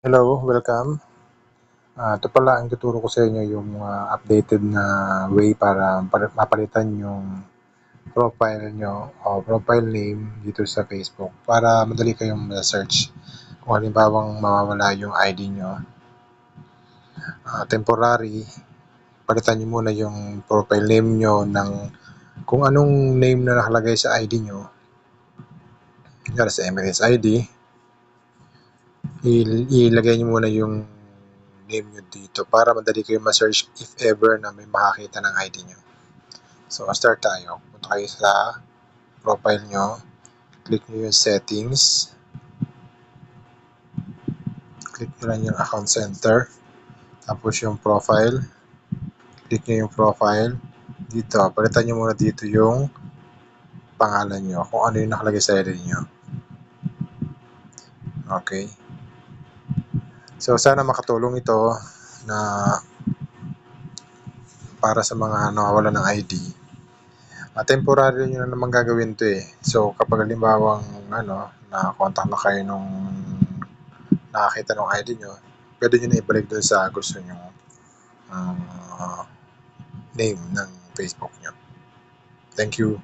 Hello, welcome. Ah, ito pala ang tuturo ko sa inyo yung ah, updated na way para mapalitan yung profile nyo o profile name dito sa Facebook para madali kayong ma-search. Kung halimbawang mawawala yung ID nyo, ah, temporary, palitan nyo muna yung profile name nyo ng kung anong name na nakalagay sa ID nyo. Kunyari sa Emirates ID, ilagay nyo muna yung name nyo dito para madali kayo ma-search if ever na may makakita ng ID nyo. So, start tayo. Punta kayo sa profile nyo. Click nyo yung settings. Click nyo lang yung account center. Tapos yung profile. Click nyo yung profile. Dito, palitan nyo muna dito yung pangalan nyo. Kung ano yung nakalagay sa ID nyo. Okay. So, sana makatulong ito na para sa mga nawawala ng ID. Uh, temporary nyo na naman gagawin to eh. So, kapag halimbawang ano, na-contact na kayo nung nakakita ng ID nyo, pwede nyo na ibalik doon sa gusto nyo uh, name ng Facebook nyo. Thank you.